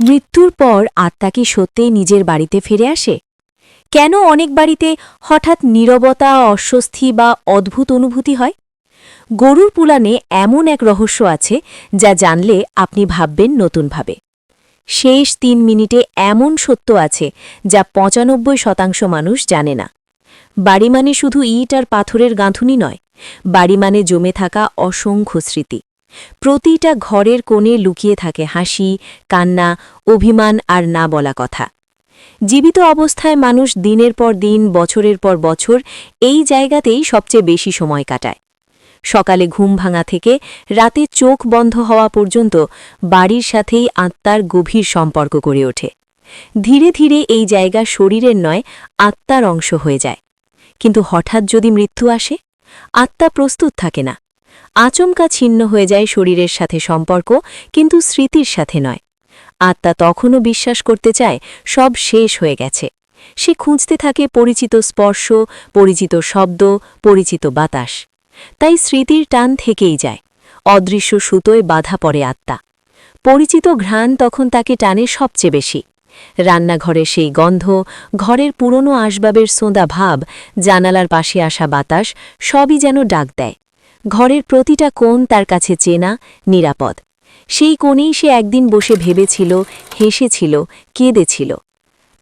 মৃত্যুর পর আত্মা কি সত্যিই নিজের বাড়িতে ফিরে আসে? কেন অনেক বাড়িতে হঠাৎ নীরবতা, অস্বস্তি বা অদ্ভুত অনুভূতি হয়? গরুর পুলানে এমন এক রহস্য আছে যা জানলে আপনি ভাববেন নতুনভাবে। শেষ তিন মিনিটে এমন সত্য আছে যা পঁচানব্বই শতাংশ মানুষ জানে না। বাড়ি মানে শুধু ইট আর পাথরের গাঁথুনি নয়, বাড়ি মানে জমে থাকা অসংখ্য স্মৃতি। প্রতিটা ঘরের কোণে লুকিয়ে থাকে হাসি, কান্না, অভিমান আর না বলা কথা। জীবিত অবস্থায় মানুষ দিনের পর দিন, বছরের পর বছর এই জায়গাতেই সবচেয়ে বেশি সময় কাটায়। সকালে ঘুম ভাঙা থেকে রাতে চোখ বন্ধ হওয়া পর্যন্ত বাড়ির সাথেই আত্মার গভীর সম্পর্ক গড়ে ওঠে। ধীরে ধীরে এই জায়গা শরীরের নয়, আত্মার অংশ হয়ে যায়। কিন্তু হঠাৎ যদি মৃত্যু আসে, আত্মা প্রস্তুত থাকে না। আচমকা ছিন্ন হয়ে যায় শরীরের সাথে সম্পর্ক, কিন্তু স্মৃতির সাথে নয়। আত্মা তখনও বিশ্বাস করতে চায়, সব শেষ হয়ে গেছে। সে খুঁজতে থাকে পরিচিত স্পর্শ, পরিচিত শব্দ, পরিচিত বাতাস। তাই স্মৃতির টান থেকেই যায়। অদৃশ্য সুতোয় বাধা পড়ে আত্মা। পরিচিত ঘ্রাণ তখন তাকে টানে সবচেয়ে বেশি। রান্নাঘরের সেই গন্ধ, ঘরের পুরনো আসবাবের সোঁদা ভাব, জানালার পাশে আসা বাতাস, সবই যেন ডাক দেয়। ঘরের প্রতিটা কোণ তার কাছে চেনা, নিরাপদ। সেই কোণেই সে একদিন বসে ভেবেছিল, হেসেছিল, কেঁদেছিল।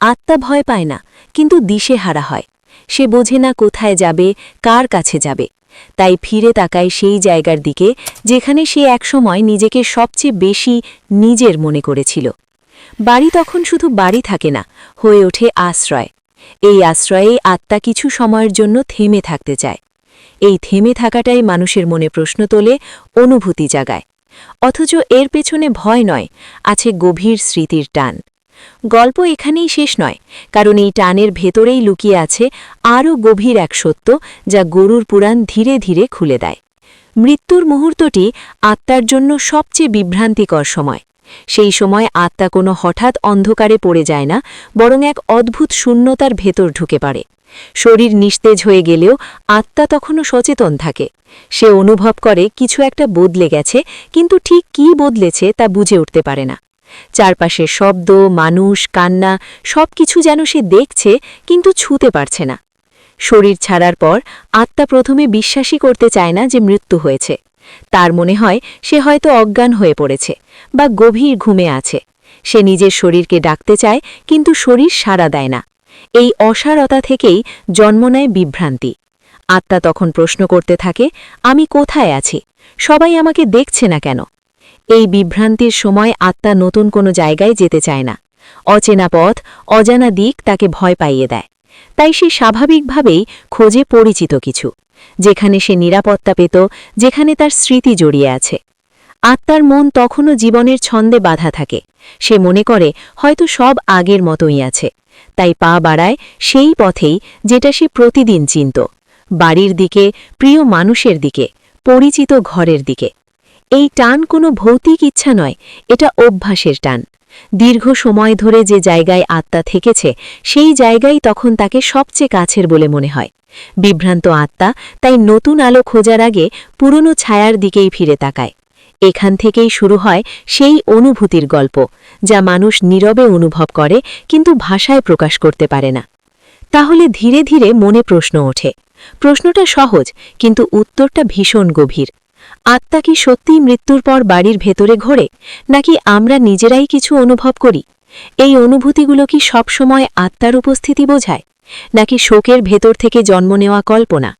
আত্মা ভয় পায় না, কিন্তু দিশে হারা হয়। সে বোঝে না কোথায় যাবে, কার কাছে যাবে। তাই ফিরে তাকায় সেই জায়গার দিকে, যেখানে সে একসময় নিজেকে সবচেয়ে বেশি নিজের মনে করেছিল। বাড়ি তখন শুধু বাড়ি থাকে না, হয়ে ওঠে আশ্রয়। এই আশ্রয়ে আত্মা কিছু সময়ের জন্য থেমে থাকতে চায়। এই থেমে থাকাটাই মানুষের মনে প্রশ্ন তোলে, অনুভূতি জাগায়। অথচ এর পেছনে ভয় নয়, আছে গভীর স্মৃতির টান। গল্প এখানেই শেষ নয়, কারণ এই টানের ভেতরেই লুকিয়ে আছে আরও গভীর এক সত্য যা গরুর পুরাণ ধীরে ধীরে খুলে দেয়। মৃত্যুর মুহূর্তটি আত্মার জন্য সবচেয়ে বিভ্রান্তিকর সময়। সেই সময় আত্মা কোনো হঠাৎ অন্ধকারে পড়ে যায় না, বরং এক অদ্ভুত শূন্যতার ভেতর ঢুকে পারে শরীর নিস্তেজ হয়ে গেলেও আত্মা তখনও সচেতন থাকে। সে অনুভব করে কিছু একটা বদলে গেছে, কিন্তু ঠিক কি বদলেছে তা বুঝে উঠতে পারে না। চারপাশের শব্দ, মানুষ, কান্না সব কিছু যেন সে দেখছে, কিন্তু ছুতে পারছে না। শরীর ছাড়ার পর আত্মা প্রথমে বিশ্বাসই করতে চায় না যে মৃত্যু হয়েছে। তার মনে হয় সে হয়তো অজ্ঞান হয়ে পড়েছে বা গভীর ঘুমে আছে। সে নিজের শরীরকে ডাকতে চায়, কিন্তু শরীর সাড়া দেয় না। এই অসারতা থেকেই জন্ম নেয় বিভ্রান্তি। আত্মা তখন প্রশ্ন করতে থাকে, আমি কোথায় আছি? সবাই আমাকে দেখছে না কেন? এই বিভ্রান্তির সময় আত্মা নতুন কোনো জায়গায় যেতে চায় না। অচেনা পথ, অজানা দিক তাকে ভয় পাইয়ে দেয়। তাই সে স্বাভাবিকভাবেই খোঁজে পরিচিত কিছু, যেখানে সে নিরাপত্তা পেত, যেখানে তার স্মৃতি জড়িয়ে আছে। আত্মার মন তখনও জীবনের ছন্দে বাধা থাকে। সে মনে করে, হয়তো সব আগের মতোই আছে। তাই পা বাড়ায় সেই পথেই যেটা সে প্রতিদিন চিনত, বাড়ির দিকে, প্রিয় মানুষের দিকে, পরিচিত ঘরের দিকে। এই টান কোনো ভৌতিক ইচ্ছা নয়, এটা অভ্যাসের টান। দীর্ঘ সময় ধরে যে জায়গায় আত্মা থেকেছে, সেই জায়গাই তখন তাকে সবচেয়ে কাছের বলে মনে হয়। বিভ্রান্ত আত্মা তাই নতুন আলো খোঁজার আগে পুরনো ছায়ার দিকেই ফিরে তাকায়। এখান থেকেই শুরু হয় সেই অনুভূতির গল্প, যা মানুষ নীরবে অনুভব করে কিন্তু ভাষায় প্রকাশ করতে পারে না। তাহলে ধীরে ধীরে মনে প্রশ্ন ওঠে, প্রশ্নটা সহজ কিন্তু উত্তরটা ভীষণ গভীর। আত্মা কি সত্যিই মৃত্যুর পর বাড়ির ভেতরে ঘোরে, নাকি আমরা নিজেরাই কিছু অনুভব করি? এই অনুভূতিগুলো কি সবসময় আত্মার উপস্থিতি বোঝায়, নাকি শোকের ভেতর থেকে জন্ম নেওয়া কল্পনা?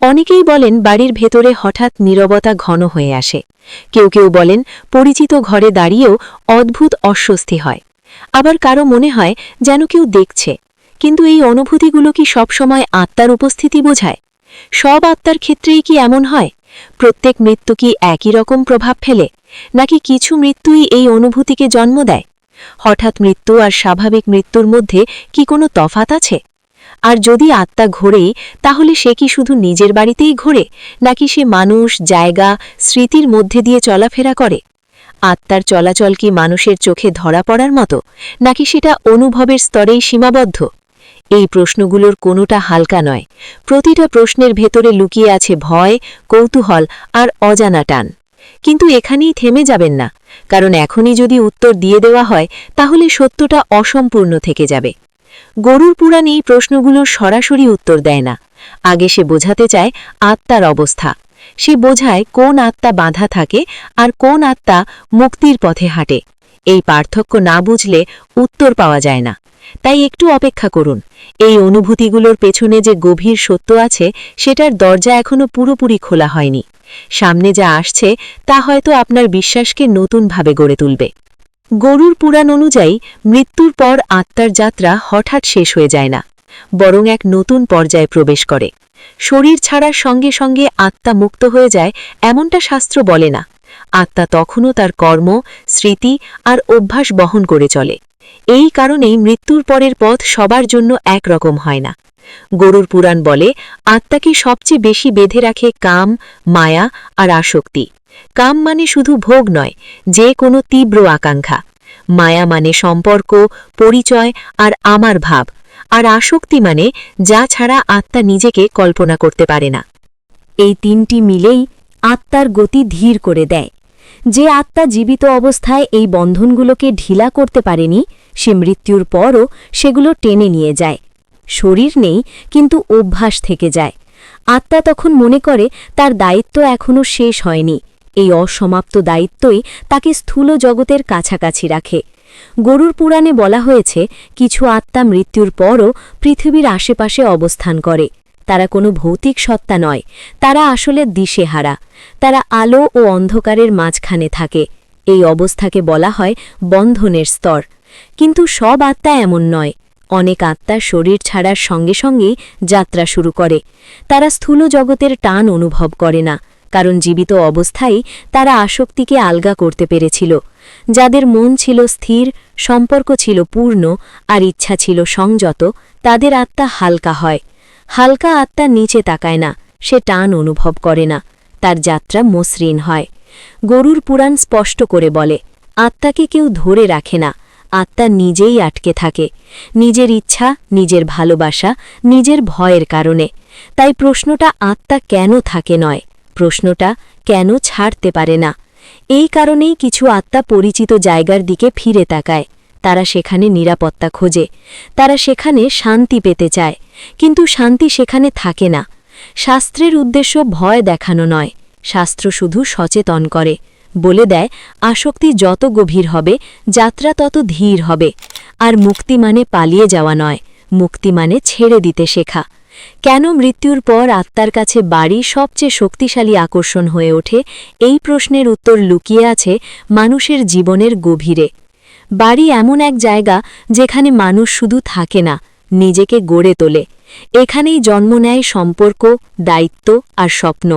অনেকেই বলেন বাড়ির ভেতরে হঠাৎ নীরবতা ঘন হয়ে আসে। কেউ কেউ বলেন পরিচিত ঘরে দাঁড়িয়েও অদ্ভুত অস্বস্তি হয়। আবার কারও মনে হয় যেন কেউ দেখছে। কিন্তু এই অনুভূতিগুলো কি সবসময় আত্মার উপস্থিতি বোঝায়? সব আত্মার ক্ষেত্রেই কি এমন হয়? প্রত্যেক মৃত্যু কি একই রকম প্রভাব ফেলে? নাকি কিছু মৃত্যুই এই অনুভূতিকে জন্ম দেয়? হঠাৎ মৃত্যু আর স্বাভাবিক মৃত্যুর মধ্যে কি কোনো তফাত আছে? আর যদি আত্মা ঘোরেই তাহলে সে কি শুধু নিজের বাড়িতেই ঘোরে, নাকি সে মানুষ, জায়গা, স্মৃতির মধ্যে দিয়ে চলাফেরা করে? আত্মার চলাচল কি মানুষের চোখে ধরা পড়ার মতো, নাকি সেটা অনুভবের স্তরেই সীমাবদ্ধ? এই প্রশ্নগুলোর কোনোটা হালকা নয়। প্রতিটা প্রশ্নের ভেতরে লুকিয়ে আছে ভয়, কৌতূহল আর অজানা টান। কিন্তু এখানেই থেমে যাবেন না, কারণ এখনই যদি উত্তর দিয়ে দেওয়া হয়, তাহলে সত্যটা অসম্পূর্ণ থেকে যাবে। গরুর পুরাণ এই প্রশ্নগুলোর সরাসরি উত্তর দেয় না। আগে সে বোঝাতে চায় আত্মার অবস্থা। সে বোঝায় কোন আত্মা বাঁধা থাকে আর কোন আত্মা মুক্তির পথে হাঁটে। এই পার্থক্য না বুঝলে উত্তর পাওয়া যায় না। তাই একটু অপেক্ষা করুন। এই অনুভূতিগুলোর পেছনে যে গভীর সত্য আছে, সেটার দরজা এখনও পুরোপুরি খোলা হয়নি। সামনে যা আসছে, তা হয়তো আপনার বিশ্বাসকে নতুনভাবে গড়ে তুলবে। গরুর পুরাণ অনুযায়ী মৃত্যুর পর আত্মার যাত্রা হঠাৎ শেষ হয়ে যায় না, বরং এক নতুন পর্যায়ে প্রবেশ করে। শরীর ছাড়ার সঙ্গে সঙ্গে আত্মা মুক্ত হয়ে যায় এমনটা শাস্ত্র বলে না। আত্মা তখনও তার কর্ম, স্মৃতি আর অভ্যাস বহন করে চলে। এই কারণেই মৃত্যুর পরের পথ সবার জন্য একরকম হয় না। গরুর পুরাণ বলে, আত্মাকে সবচেয়ে বেশি বেঁধে রাখে কাম, মায়া আর আসক্তি। কাম মানে শুধু ভোগ নয়, যে কোনো তীব্র আকাঙ্ক্ষা। মায়া মানে সম্পর্ক, পরিচয় আর আমার ভাব, আর আসক্তি মানে যা ছাড়া আত্মা নিজেকে কল্পনা করতে পারে না। এই তিনটি মিলেই আত্মার গতি ধীর করে দেয়। যে আত্মা জীবিত অবস্থায় এই বন্ধনগুলোকে ঢিলা করতে পারেনি, সে মৃত্যুর পরও সেগুলো টেনে নিয়ে যায়। শরীর নেই, কিন্তু অভ্যাস থেকে যায়। আত্মা তখন মনে করে তার দায়িত্ব এখনও শেষ হয়নি। এই অসমাপ্ত দায়িত্বই তাকে স্থূল জগতের কাছাকাছি রাখে। গরুর পুরাণে বলা হয়েছে, কিছু আত্মা মৃত্যুর পরও পৃথিবীর আশেপাশে অবস্থান করে। তারা কোনো ভৌতিক সত্তা নয়, তারা আসলে দিশেহারা। তারা আলো ও অন্ধকারের মাঝখানে থাকে। এই অবস্থাকে বলা হয় বন্ধনের স্তর। কিন্তু সব আত্মা এমন নয়। অনেক আত্মা শরীর ছাড়ার সঙ্গে সঙ্গেই যাত্রা শুরু করে। তারা স্থূল জগতের টান অনুভব করে না। কারণ জীবিত অবস্থায় তারা আসক্তিকে আলগা করতে পেরেছিল। যাদের মন ছিল স্থির, সম্পর্ক ছিল পূর্ণ আর ইচ্ছা ছিল সংযত, তাদের আত্মা হালকা হয়। হালকা আত্মা নিচে তাকায় না, সে টান অনুভব করে না, তার যাত্রা মসৃণ হয়। গরুর পুরাণ স্পষ্ট করে বলে, আত্মাকে কেউ ধরে রাখে না, আত্মা নিজেই আটকে থাকে, নিজের ইচ্ছা, নিজের ভালোবাসা, নিজের ভয়ের কারণে। তাই প্রশ্নটা আত্মা কেন থাকে নয়? প্রশ্নটা কেন ছাড়তে পারে না। এই কারণেই কিছু আত্মা পরিচিত জায়গার দিকে ফিরে তাকায়। তারা সেখানে নিরাপত্তা খোঁজে। তারা সেখানে শান্তি পেতে চায়। কিন্তু শান্তি সেখানে থাকে না। শাস্ত্রের উদ্দেশ্য ভয় দেখানো নয়। শাস্ত্র শুধু সচেতন করে। বলে দেয়, আসক্তি যত গভীর হবে, যাত্রা তত ধীর হবে। আর মুক্তি মানে পালিয়ে যাওয়া নয়। মুক্তি মানে ছেড়ে দিতে শেখা। কেন মৃত্যুর পর আত্মার কাছে বাড়ি সবচেয়ে শক্তিশালী আকর্ষণ হয়ে ওঠে? এই প্রশ্নের উত্তর লুকিয়ে আছে মানুষের জীবনের গভীরে। বাড়ি এমন এক জায়গা যেখানে মানুষ শুধু থাকে না, নিজেকে গড়ে তোলে। এখানেই জন্ম নেয় সম্পর্ক, দায়িত্ব আর স্বপ্ন।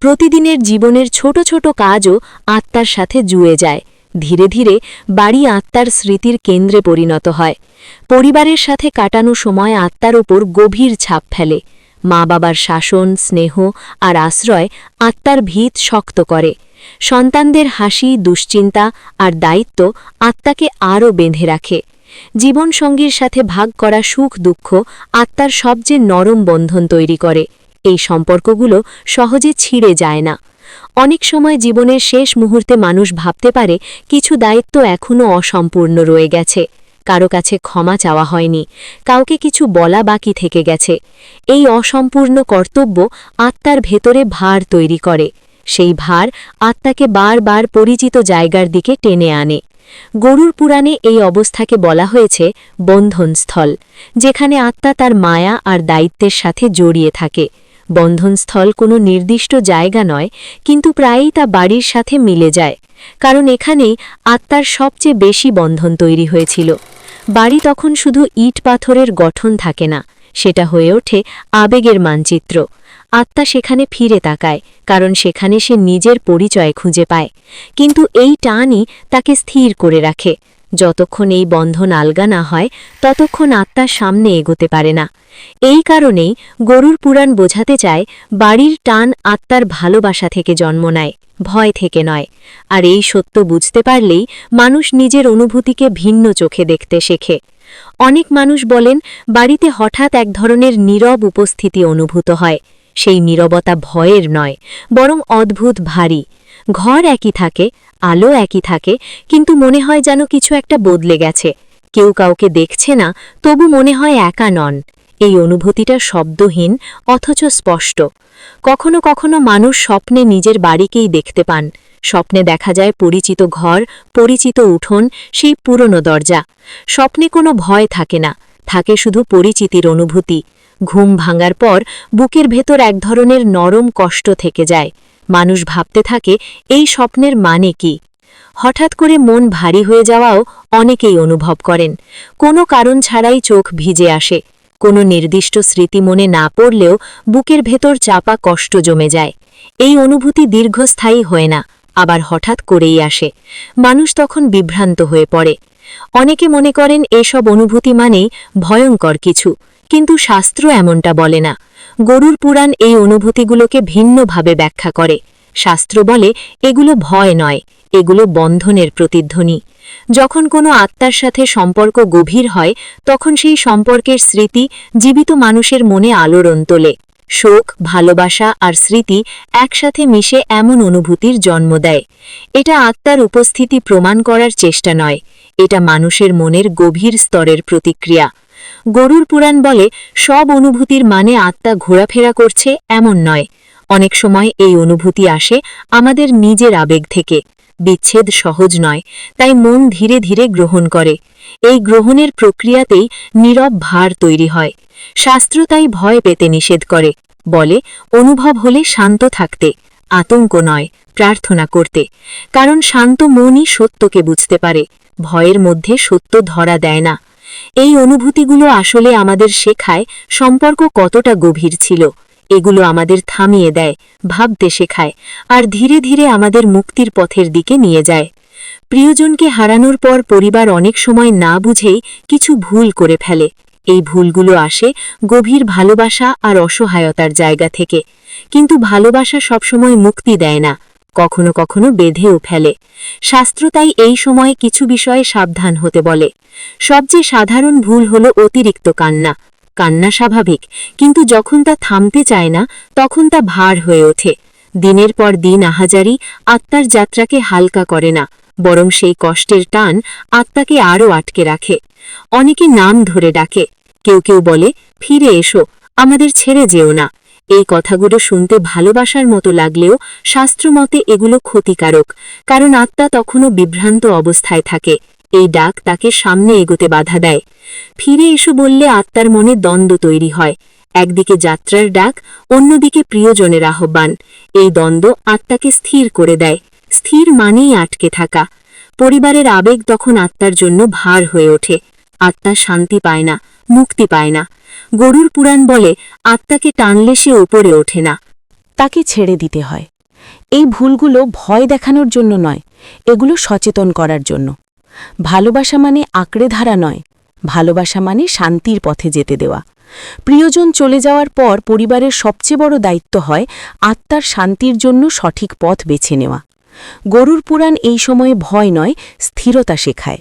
প্রতিদিনের জীবনের ছোট ছোট কাজও আত্মার সাথে জুয়ে যায়। ধীরে ধীরে বাড়ি আত্মার স্মৃতির কেন্দ্রে পরিণত হয়। পরিবারের সাথে কাটানো সময় আত্মার ওপর গভীর ছাপ ফেলে। মা বাবার শাসন, স্নেহ আর আশ্রয় আত্মার ভিত শক্ত করে। সন্তানদের হাসি, দুশ্চিন্তা আর দায়িত্ব আত্মাকে আরও বেঁধে রাখে। জীবনসঙ্গীর সাথে ভাগ করা সুখ দুঃখ আত্মার সবচেয়ে নরম বন্ধন তৈরি করে। এই সম্পর্কগুলো সহজে ছিঁড়ে যায় না। অনেক সময় জীবনের শেষ মুহূর্তে মানুষ ভাবতে পারে কিছু দায়িত্ব এখনও অসম্পূর্ণ রয়ে গেছে। কারও কাছে ক্ষমা চাওয়া হয়নি। কাউকে কিছু বলা বাকি থেকে গেছে। এই অসম্পূর্ণ কর্তব্য আত্মার ভেতরে ভার তৈরি করে। সেই ভার আত্মাকে বারবার পরিচিত জায়গার দিকে টেনে আনে। গরুর পুরাণে এই অবস্থাকে বলা হয়েছে বন্ধনস্থল, যেখানে আত্মা তার মায়া আর দায়িত্বের সাথে জড়িয়ে থাকে। বন্ধনস্থল কোনো নির্দিষ্ট জায়গা নয়, কিন্তু প্রায়ই তা বাড়ির সাথে মিলে যায়, কারণ এখানেই আত্মার সবচেয়ে বেশি বন্ধন তৈরি হয়েছিল। বাড়ি তখন শুধু ইট পাথরের গঠন থাকে না, সেটা হয়ে ওঠে আবেগের মানচিত্র। আত্মা সেখানে ফিরে তাকায়, কারণ সেখানে সে নিজের পরিচয় খুঁজে পায়, কিন্তু এই টানই তাকে স্থির করে রাখে। যতক্ষণ এই বন্ধন আলগা না হয়, ততক্ষণ আত্মার সামনে এগোতে পারে না। এই কারণেই গরুর পুরাণ বোঝাতে চায়, বাড়ির টান আত্মার ভালোবাসা থেকে জন্ম নেয়, ভয় থেকে নয়। আর এই সত্য বুঝতে পারলেই মানুষ নিজের অনুভূতিকে ভিন্ন চোখে দেখতে শেখে। অনেক মানুষ বলেন, বাড়িতে হঠাৎ এক ধরনের নীরব উপস্থিতি অনুভূত হয়। সেই নীরবতা ভয়ের নয়, বরং অদ্ভুত ভারী। ঘর একই থাকে, আলো একই থাকে, কিন্তু মনে হয় যেন কিছু একটা বদলে গেছে। কেউ কাউকে দেখছে না, তবু মনে হয় একা নন। এই অনুভূতিটা শব্দহীন, অথচ স্পষ্ট। কখনো কখনো মানুষ স্বপ্নে নিজের বাড়িকেই দেখতে পান। স্বপ্নে দেখা যায় পরিচিত ঘর, পরিচিত উঠোন, সেই পুরনো দরজা। স্বপ্নে কোনো ভয় থাকে না, থাকে শুধু পরিচিতির অনুভূতি। ঘুম ভাঙার পর বুকের ভেতর এক ধরনের নরম কষ্ট থেকে যায়। মানুষ ভাবতে থাকে, এই স্বপ্নের মানে কি? হঠাৎ করে মন ভারী হয়ে যাওয়াও অনেকেই অনুভব করেন। কোনো কারণ ছাড়াই চোখ ভিজে আসে। কোনো নির্দিষ্ট স্মৃতি মনে না পড়লেও বুকের ভেতর চাপা কষ্ট জমে যায়। এই অনুভূতি দীর্ঘস্থায়ী হয় না, আবার হঠাৎ করেই আসে। মানুষ তখন বিভ্রান্ত হয়ে পড়ে। অনেকে মনে করেন এসব অনুভূতি মানেই ভয়ঙ্কর কিছু। কিন্তু শাস্ত্র এমনটা বলে না। গরুর পুরাণ এই অনুভূতিগুলোকে ভিন্নভাবে ব্যাখ্যা করে। শাস্ত্র বলে, এগুলো ভয় নয়, এগুলো বন্ধনের প্রতিধ্বনি। যখন কোনো আত্মার সাথে সম্পর্ক গভীর হয়, তখন সেই সম্পর্কের স্মৃতি জীবিত মানুষের মনে আলোড়ন তোলে। শোক, ভালোবাসা আর স্মৃতি একসাথে মিশে এমন অনুভূতির জন্ম দেয়। এটা আত্মার উপস্থিতি প্রমাণ করার চেষ্টা নয়, এটা মানুষের মনের গভীর স্তরের প্রতিক্রিয়া। গরুর পুরাণ বলে, সব অনুভূতির মানে আত্মা ঘোরাফেরা করছে এমন নয়। অনেক সময় এই অনুভূতি আসে আমাদের নিজের আবেগ থেকে। বিচ্ছেদ সহজ নয়, তাই মন ধীরে ধীরে গ্রহণ করে। এই গ্রহণের প্রক্রিয়াতেই নীরব ভার তৈরি হয়। শাস্ত্র তাই ভয় পেতে নিষেধ করে। বলে, অনুভব হলে শান্ত থাকতে, আতঙ্ক নয়, প্রার্থনা করতে। কারণ শান্ত মনই সত্যকে বুঝতে পারে। ভয়ের মধ্যে সত্য ধরা দেয় না। এই অনুভূতিগুলো আসলে আমাদের শেখায় সম্পর্ক কতটা গভীর ছিল। এগুলো আমাদের থামিয়ে দেয়, ভাবতে শেখায়, আর ধীরে ধীরে আমাদের মুক্তির পথের দিকে নিয়ে যায়। প্রিয়জনকে হারানোর পর পরিবার অনেক সময় না বুঝেই কিছু ভুল করে ফেলে। এই ভুলগুলো আসে গভীর ভালোবাসা আর অসহায়তার জায়গা থেকে। কিন্তু ভালোবাসা সবসময় মুক্তি দেয় না। কখনো কখনো বেঁধেও ফেলে। শাস্ত্র তাই এই সময়ে কিছু বিষয়ে সাবধান হতে বলে। সবচেয়ে সাধারণ ভুল হল অতিরিক্ত কান্না। কান্না স্বাভাবিক, কিন্তু যখন তা থামতে চায় না, তখন তা ভার হয়ে ওঠে। দিনের পর দিন আহাজারি আত্মার যাত্রাকে হালকা করে না, বরং সেই কষ্টের টান আত্মাকে আরও আটকে রাখে। অনেকে নাম ধরে ডাকে। কেউ কেউ বলে, ফিরে এসো, আমাদের ছেড়ে যেও না। এই কথাগুলো শুনতে ভালোবাসার মতো লাগলেও শাস্ত্রমতে এগুলো ক্ষতিকারক, কারণ আত্মা তখনও বিভ্রান্ত অবস্থায় থাকে। এই ডাক তাকে সামনে এগোতে বাধা দেয়। ফিরে এসো বললে আত্মার মনে দ্বন্দ্ব তৈরি হয়। একদিকে যাত্রার ডাক, অন্যদিকে প্রিয়জনের আহ্বান। এই দ্বন্দ্ব আত্মাকে স্থির করে দেয়। স্থির মানেই আটকে থাকা। পরিবারের আবেগ তখন আত্মার জন্য ভার হয়ে ওঠে। আত্মা শান্তি পায় না, মুক্তি পায় না। গরুর পুরাণ বলে, আত্মাকে টানলে সে ওপরে ওঠে না। তাকে ছেড়ে দিতে হয়। এই ভুলগুলো ভয় দেখানোর জন্য নয়, এগুলো সচেতন করার জন্য। ভালোবাসা মানে আঁকড়ে ধারা নয়, ভালোবাসা মানে শান্তির পথে যেতে দেওয়া। প্রিয়জন চলে যাওয়ার পর পরিবারের সবচেয়ে বড় দায়িত্ব হয় আত্মার শান্তির জন্য সঠিক পথ বেছে নেওয়া। গরুর পুরাণ এই সময়ে ভয় নয়, স্থিরতা শেখায়।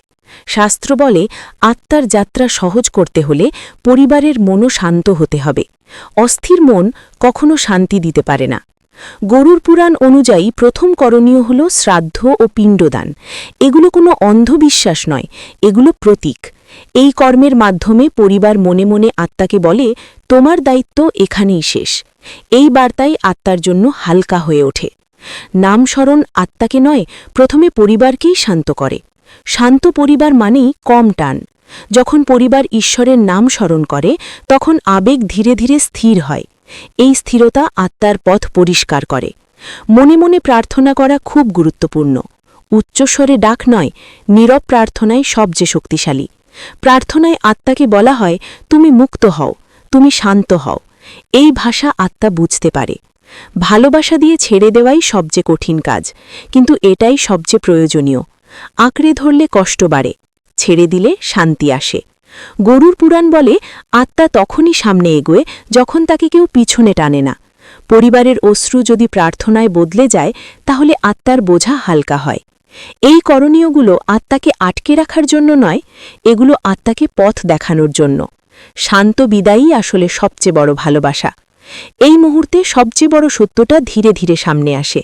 শাস্ত্র বলে, আত্মার যাত্রা সহজ করতে হলে পরিবারের মনও শান্ত হতে হবে। অস্থির মন কখনো শান্তি দিতে পারে না। গরুর পুরাণ অনুযায়ী প্রথম করণীয় হল শ্রাদ্ধ ও পিণ্ডদান। এগুলো কোনো অন্ধবিশ্বাস নয়, এগুলো প্রতীক। এই কর্মের মাধ্যমে পরিবার মনে মনে আত্মাকে বলে, তোমার দায়িত্ব এখানেই শেষ। এই বার্তাই আত্মার জন্য হালকা হয়ে ওঠে। নামস্মরণ আত্মাকে নয়, প্রথমে পরিবারকেই শান্ত করে। শান্ত পরিবার মানেই কম টান। যখন পরিবার ঈশ্বরের নাম স্মরণ করে, তখন আবেগ ধীরে ধীরে স্থির হয়। এই স্থিরতা আত্মার পথ পরিষ্কার করে। মনে মনে প্রার্থনা করা খুব গুরুত্বপূর্ণ। উচ্চস্বরে ডাক নয়, নীরব প্রার্থনাই সবচেয়ে শক্তিশালী। প্রার্থনায় আত্মাকে বলা হয়, তুমি মুক্ত হও, তুমি শান্ত হও। এই ভাষা আত্মা বুঝতে পারে। ভালোবাসা দিয়ে ছেড়ে দেওয়াই সবচেয়ে কঠিন কাজ, কিন্তু এটাই সবচেয়ে প্রয়োজনীয়। আঁকড়ে ধরলে কষ্ট বাড়ে, ছেড়ে দিলে শান্তি আসে। গরুর পুরাণ বলে, আত্মা তখনই সামনে এগোয় যখন তাকে কেউ পিছনে টানে না। পরিবারের অশ্রু যদি প্রার্থনায় বদলে যায়, তাহলে আত্মার বোঝা হালকা হয়। এই করণীয়গুলো আত্মাকে আটকে রাখার জন্য নয়, এগুলো আত্মাকে পথ দেখানোর জন্য। শান্ত বিদায়ই আসলে সবচেয়ে বড় ভালোবাসা। এই মুহূর্তে সবচেয়ে বড় সত্যটা ধীরে ধীরে সামনে আসে।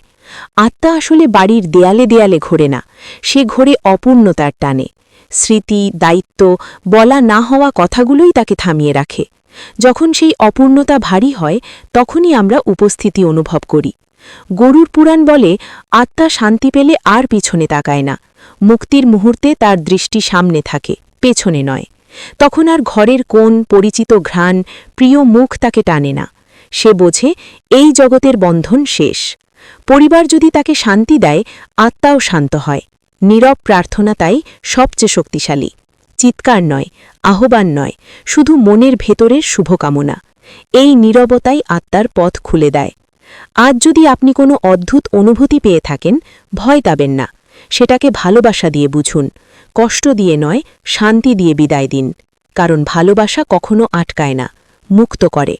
আত্মা আসলে বাড়ির দেয়ালে দেয়ালে ঘোরে না, সে ঘোরে অপূর্ণতার টানে। স্মৃতি, দায়িত্ব, বলা না হওয়া কথাগুলোই তাকে থামিয়ে রাখে। যখন সেই অপূর্ণতা ভারী হয়, তখনই আমরা উপস্থিতি অনুভব করি। গরুর পুরাণ বলে, আত্মা শান্তি পেলে আর পিছনে তাকায় না। মুক্তির মুহূর্তে তার দৃষ্টি সামনে থাকে, পেছনে নয়। তখন আর ঘরের কোন পরিচিত ঘ্রাণ, প্রিয় মুখ তাকে টানে না। সে বোঝে, এই জগতের বন্ধন শেষ। পরিবার যদি তাকে শান্তি দেয়, আত্মাও শান্ত হয়। নীরব প্রার্থনা তাই সবচেয়ে শক্তিশালী। চিৎকার নয়, আহ্বান নয়, শুধু মনের ভেতরের শুভকামনা। এই নীরবতাই আত্মার পথ খুলে দেয়। আজ যদি আপনি কোনো অদ্ভুত অনুভূতি পেয়ে থাকেন, ভয় পাবেন না। সেটাকে ভালোবাসা দিয়ে বুঝুন। কষ্ট দিয়ে নয়, শান্তি দিয়ে বিদায় দিন। কারণ ভালোবাসা কখনো আটকায় না, মুক্ত করে।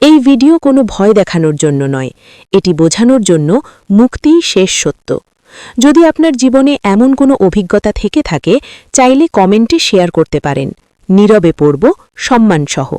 এই ভিডিও কোনো ভয় দেখানোর জন্য নয়। এটি বোঝানোর জন্য মুক্তি শেষ সত্য। যদি আপনার জীবনে এমন কোনো অভিজ্ঞতা থেকে থাকে, চাইলে কমেন্টে শেয়ার করতে পারেন। নীরবে পড়ব সম্মানসহ।